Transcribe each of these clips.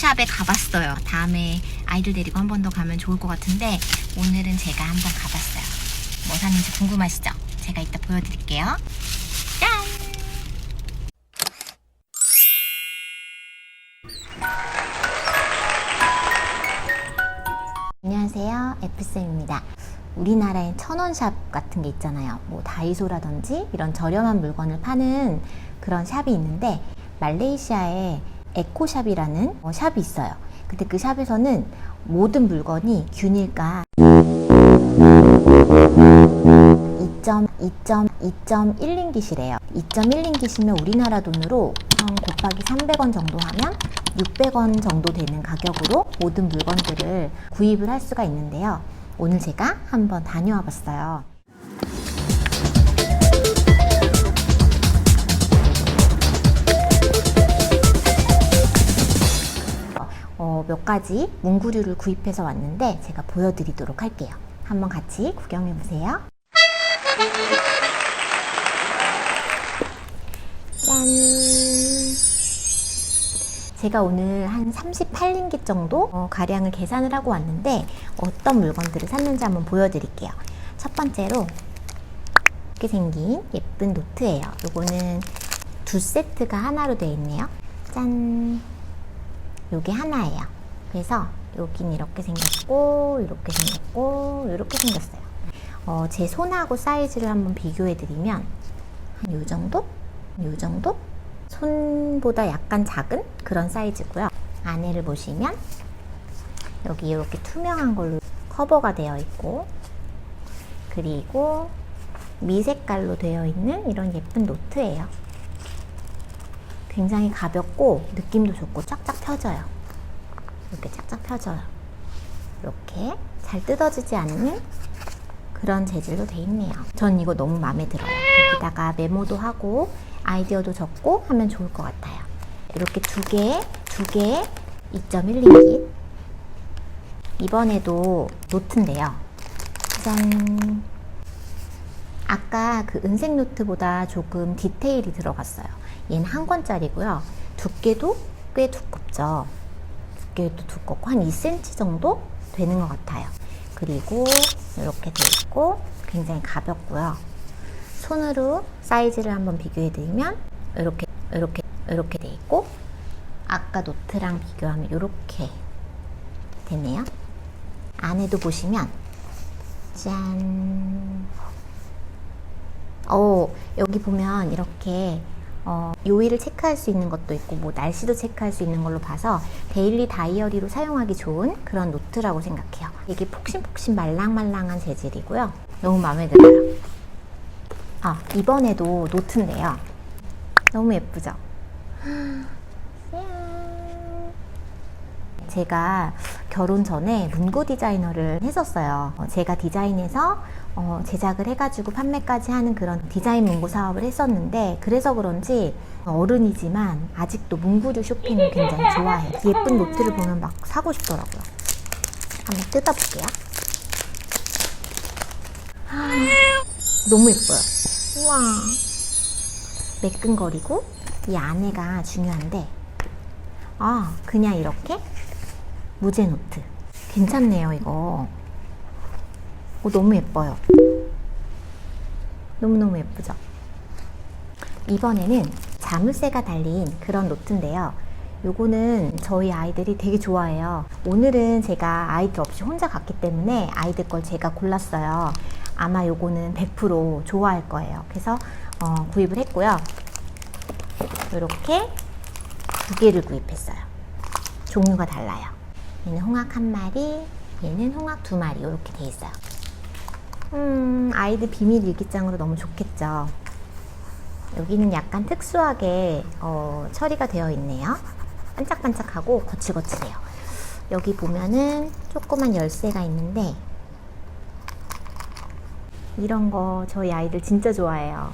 가봤어요. 다음에 아이들 데리고 한 번 더 가면 좋을 것 같은데 오늘은 제가 한번 가봤어요. 뭐 샀는지 궁금하시죠? 제가 이따 보여드릴게요. 짠! 안녕하세요. F쌤입니다. 우리나라엔 천원샵 같은 게 있잖아요. 뭐 다이소라든지 이런 저렴한 물건을 파는 그런 샵이 있는데 말레이시아에 에코샵이라는 어, 샵이 있어요. 근데 그 샵에서는 모든 물건이 균일가 2.2.2.1링깃이래요. 2.1링깃이면 우리나라 돈으로 한 곱하기 300원 정도 하면 600원 정도 되는 가격으로 모든 물건들을 구입을 할 수가 있는데요. 오늘 제가 한번 다녀와 봤어요. 가지 문구류를 구입해서 왔는데 제가 보여드리도록 할게요. 한번 같이 구경해 보세요. 짠! 제가 오늘 한 38링깃 정도 어, 가량을 계산을 하고 왔는데 어떤 물건들을 샀는지 한번 보여드릴게요. 첫 번째로 이렇게 생긴 예쁜 노트예요. 요거는 두 세트가 하나로 되어 있네요. 짠! 요게 하나예요. 그래서 여긴 이렇게 생겼고, 이렇게 생겼고, 이렇게 생겼어요. 어, 제 손하고 사이즈를 한번 비교해 드리면 한요 정도? 요 정도? 손보다 약간 작은 그런 사이즈고요. 안에를 보시면 여기 이렇게 투명한 걸로 커버가 되어 있고 그리고 미색깔로 되어 있는 이런 예쁜 노트예요. 굉장히 가볍고 느낌도 좋고 쫙쫙 펴져요. 이렇게 쫙쫙 펴져요. 이렇게 잘 뜯어지지 않는 그런 재질로 돼 있네요. 전 이거 너무 마음에 들어요. 여기다가 메모도 하고 아이디어도 적고 하면 좋을 것 같아요. 이렇게 두 개, 두 개, 2.1링깃. 이번에도 노트인데요. 짠. 아까 그 은색 노트보다 조금 디테일이 들어갔어요. 얘는 한 권짜리고요. 두께도 꽤 두껍죠. 두께도 두껍고 한 2cm 정도 되는 것 같아요. 그리고 이렇게 돼 있고 굉장히 가볍고요. 손으로 사이즈를 한번 비교해 드리면 이렇게 이렇게 이렇게 돼 있고 아까 노트랑 비교하면 이렇게 되네요. 안에도 보시면 짠. 어, 여기 보면 이렇게 어, 요일을 체크할 수 있는 것도 있고 뭐 날씨도 체크할 수 있는 걸로 봐서 데일리 다이어리로 사용하기 좋은 그런 노트라고 생각해요. 이게 폭신폭신 말랑말랑한 재질이고요. 너무 마음에 들어요. 아, 이번에도 노트인데요. 너무 예쁘죠? 짠. 제가 결혼 전에 문구 디자이너를 했었어요. 어, 제가 디자인해서 어, 제작을 해가지고 판매까지 하는 그런 디자인 문구 사업을 했었는데 그래서 그런지 어른이지만 아직도 문구류 쇼핑을 굉장히 좋아해요. 예쁜 노트를 보면 막 사고 싶더라고요. 한번 뜯어볼게요. 아, 너무 예뻐요. 우와. 매끈거리고 이 안에가 중요한데 아 그냥 이렇게 무제 노트. 괜찮네요 이거. 오, 너무 예뻐요. 너무너무 예쁘죠? 이번에는 자물쇠가 달린 그런 노트인데요. 요거는 저희 아이들이 되게 좋아해요. 오늘은 제가 아이들 없이 혼자 갔기 때문에 아이들 걸 제가 골랐어요. 아마 요거는 100% 좋아할 거예요. 그래서 어, 구입을 했고요. 이렇게 두 개를 구입했어요. 종류가 달라요 얘는 홍학 한 마리, 얘는 홍학 두 마리 이렇게 돼 있어요. 음, 아이들 비밀 일기장으로 너무 좋겠죠. 여기는 약간 특수하게 어, 처리가 되어 있네요. 반짝반짝하고 거칠거칠해요. 여기 보면은 조그만 열쇠가 있는데 이런 거 저희 아이들 진짜 좋아해요.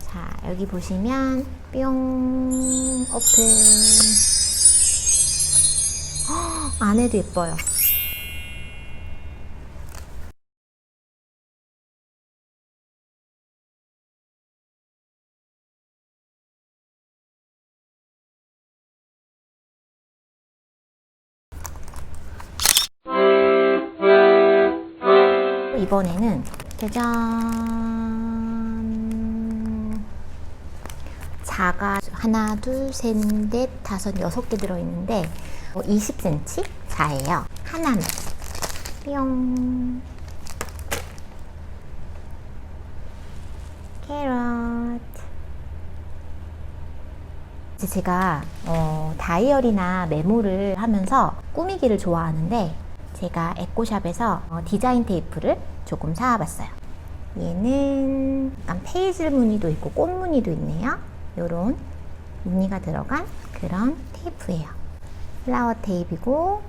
자, 여기 보시면 뿅 오픈 안에도 예뻐요. 이번에는 짜잔 자가 하나 둘 셋 넷 다섯 여섯 개 들어있는데 20cm 자예요 하나만 뿅 캐럿 이제 제가 어, 다이어리나 메모를 하면서 꾸미기를 좋아하는데 제가 에코샵에서 어, 디자인 테이프를 조금 사와봤어요. 얘는 약간 페이즐 무늬도 있고 꽃 무늬도 있네요. 요런 무늬가 들어간 그런 테이프예요. 플라워 테이프이고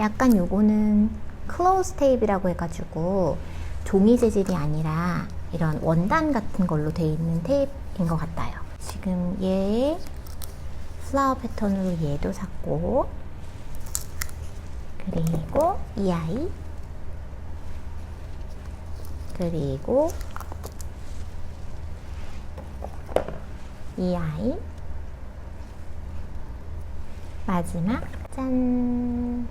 약간 요거는 클로즈 테이프라고 해가지고 종이 재질이 아니라 이런 원단 같은 걸로 되어 있는 테이프인 것 같아요. 지금 얘 플라워 패턴으로 얘도 샀고 그리고 이 아이 그리고 이 아이 마지막 짠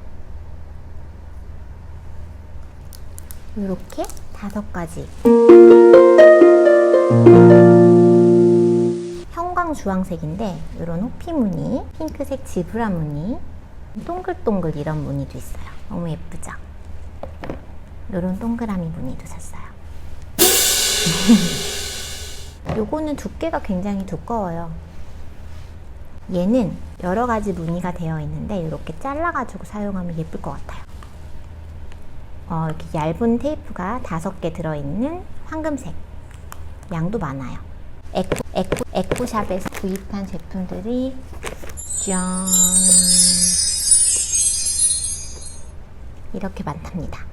이렇게 다섯 가지 형광 주황색인데 이런 호피 무늬, 핑크색 지브라 무늬, 동글동글 이런 무늬도 있어요. 너무 예쁘죠? 이런 동그라미 무늬도 샀어요. 요거는 두께가 굉장히 두꺼워요. 얘는 여러 가지 무늬가 되어 있는데 이렇게 잘라가지고 사용하면 예쁠 것 같아요. 어, 이렇게 얇은 테이프가 다섯 개 들어있는 황금색. 양도 많아요. 에코, 에코, 에코샵에서 구입한 제품들이 짠 이렇게 많답니다.